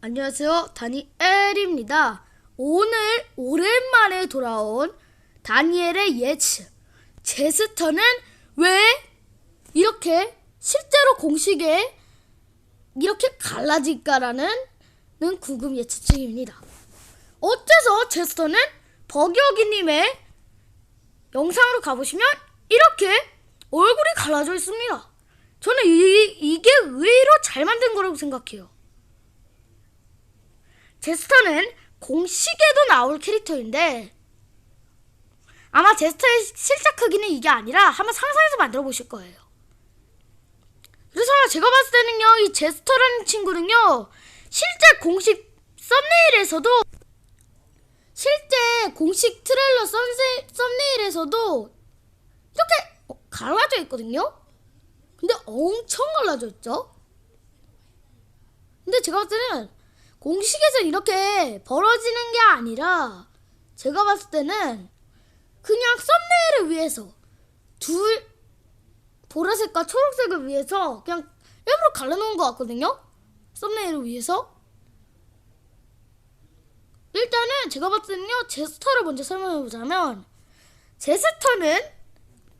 안녕하세요. 다니엘입니다. 오늘 오랜만에 돌아온 다니엘의 예측. 제스터는 왜 이렇게 실제로 공식에 이렇게 갈라질까라는 는 궁금 예측 중입니다. 어째서 제스터는 버기어기님의 영상으로 가보시면 이렇게 얼굴이 갈라져 있습니다. 저는 이, 이게 의외로 잘 만든 거라고 생각해요. 제스터는 공식에도 나올 캐릭터인데 아마 제스터의 실제 크기는 이게 아니라 한번 상상해서 만들어 보실 거예요. 그래서 제가 봤을 때는요, 이 제스터라는 친구는요, 실제 공식 썸네일에서도 실제 공식 트레일러 썸세, 썸네일에서도 이렇게 어, 갈라져 있거든요. 근데 엄청 갈라져 있죠. 근데 제가 봤을 때는 공식에서 이렇게 벌어지는 게 아니라 제가 봤을 때는 그냥 썸네일을 위해서 둘 보라색과 초록색을 위해서 그냥 일부러 갈라놓은 것 같거든요. 썸네일을 위해서. 일단은 제가 봤을 때는요 제스터를 먼저 설명해 보자면 제스터는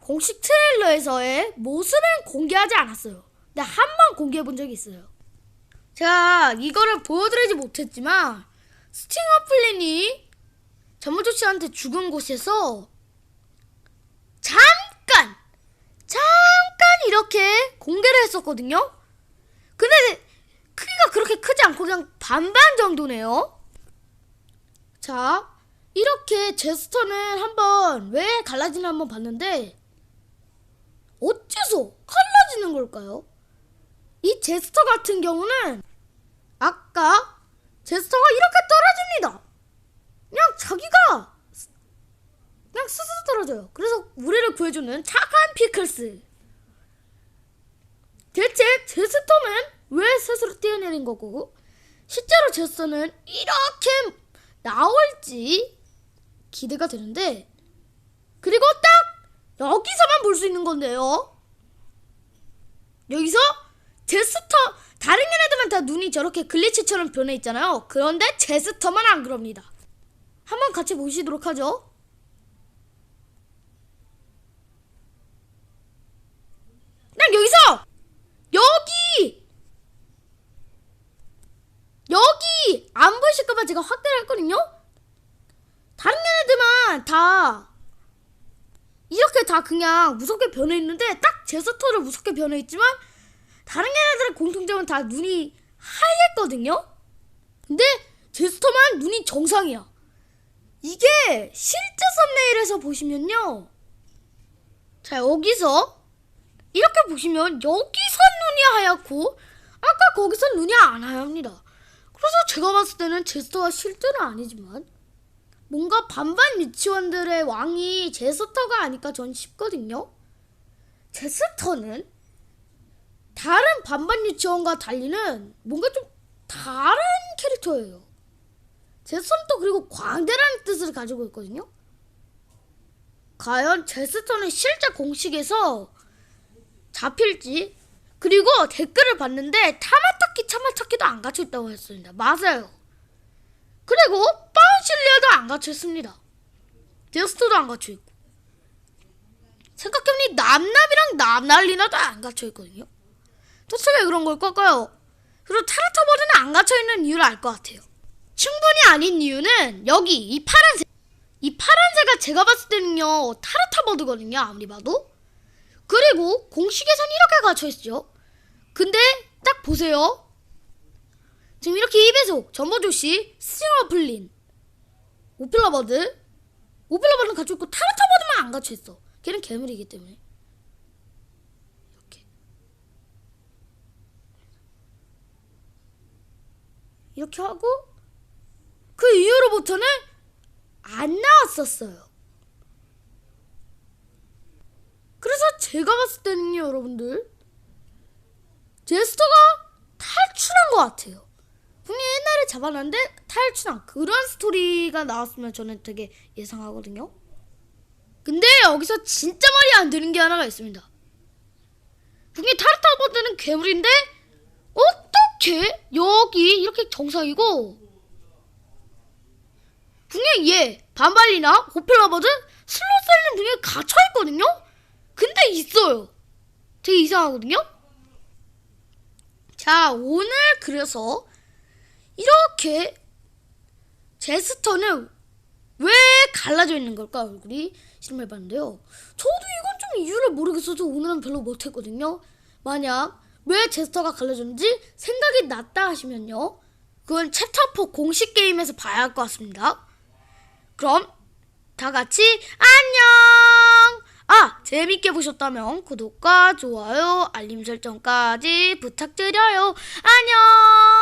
공식 트레일러에서의 모습은 공개하지 않았어요. 근데 한 번 공개해 본 적이 있어요. 제가 이거를 보여드리지 못했지만 스팅어 플린이 전무조 씨한테 죽은 곳에서 잠깐 잠깐 이렇게 공개를 했었거든요. 근데 크기가 그렇게 크지 않고 그냥 반반 정도네요. 자 이렇게 제스터는 한번 왜 갈라지나 한번 봤는데 어째서 갈라지는 걸까요? 이 제스터 같은 경우는 아까 제스터가 이렇게 떨어집니다. 그냥 자기가 그냥 스스로 떨어져요. 그래서 우리를 구해주는 착한 피클스. 대체 제스터는 왜 스스로 뛰어내린 거고 실제로 제스터는 이렇게 나올지 기대가 되는데 그리고 딱 여기서만 볼 수 있는 건데요. 여기서 제스터 다른 얘네들만 다 눈이 저렇게 글리치처럼 변해 있잖아요. 그런데 제스터만 안 그럽니다. 한번 같이 보시도록 하죠. 난 여기서 여기 여기 안 보이실까봐 제가 확대를 했거든요. 다른 얘네들만 다 이렇게 다 그냥 무섭게 변해 있는데 딱 제스터를 무섭게 변해 있지만 다른 얘네들의 공통점은 다 눈이 하얘거든요. 근데 제스터만 눈이 정상이야. 이게 실제 썸네일에서 보시면요. 자 여기서 이렇게 보시면 여기선 눈이 하얗고 아까 거기선 눈이 안 하얗니다. 그래서 제가 봤을 때는 제스터가 실제는 아니지만 뭔가 반반 유치원들의 왕이 제스터가 아닐까 전 싶거든요. 제스터는 다른 반반 유치원과 달리는 뭔가 좀 다른 캐릭터예요. 또 그리고 광대라는 뜻을 가지고 있거든요. 과연 제스터는 실제 공식에서 잡힐지 그리고 댓글을 봤는데 타마타키 차마타키도 안 갇혀 있다고 했습니다. 맞아요. 그리고 파운실리아도 안 갇혀 있습니다. 제스터도 안 갇혀 있고 생각해보니 남남이랑 남날리나도 안 갇혀 있거든요. 도대체 왜 그런 걸까요? 그리고 타르타버드는 안 갇혀 있는 이유를 알 것 같아요. 충분히 아닌 이유는 여기 이 파란색 이 파란색가 제가 봤을 때는요 타르타버드거든요 아무리 봐도. 그리고 공식에선 이렇게 갇혀있죠. 근데 딱 보세요. 지금 이렇게 2배속 전버조씨 스팅어 플린 오필러버드. 오필러버드는 갇혀있고 타르타버드만 안 갇혀있어. 걔는 괴물이기 때문에 이렇게 이렇게 하고 그 이후로부터는 안 나왔었어요. 그래서 제가 봤을 때는요, 여러분들. 제스터가 탈출한 것 같아요. 분명히 옛날에 잡아놨는데 탈출한 그런 스토리가 나왔으면 저는 되게 예상하거든요. 근데 여기서 진짜 말이 안 되는 게 하나가 있습니다. 분명히 타르타버드는 괴물인데 어떻게 이렇게 여기 이렇게 정상이고 분명히 얘 반발리나 호펠러버드 슬로셀린 분명히 갇혀 있거든요. 근데 있어요. 되게 이상하거든요. 자 오늘 그래서 이렇게 제스터는 왜 갈라져 있는 걸까 얼굴이 실험해봤는데요. 저도 이건 좀 이유를 모르겠어서 오늘은 별로 못했거든요. 만약 왜 제스터가 갈라졌는지 생각이 났다 하시면요. 그건 챕터 4 공식 게임에서 봐야 할 것 같습니다. 그럼 다 같이 안녕! 아, 재밌게 보셨다면 구독과 좋아요, 알림 설정까지 부탁드려요. 안녕!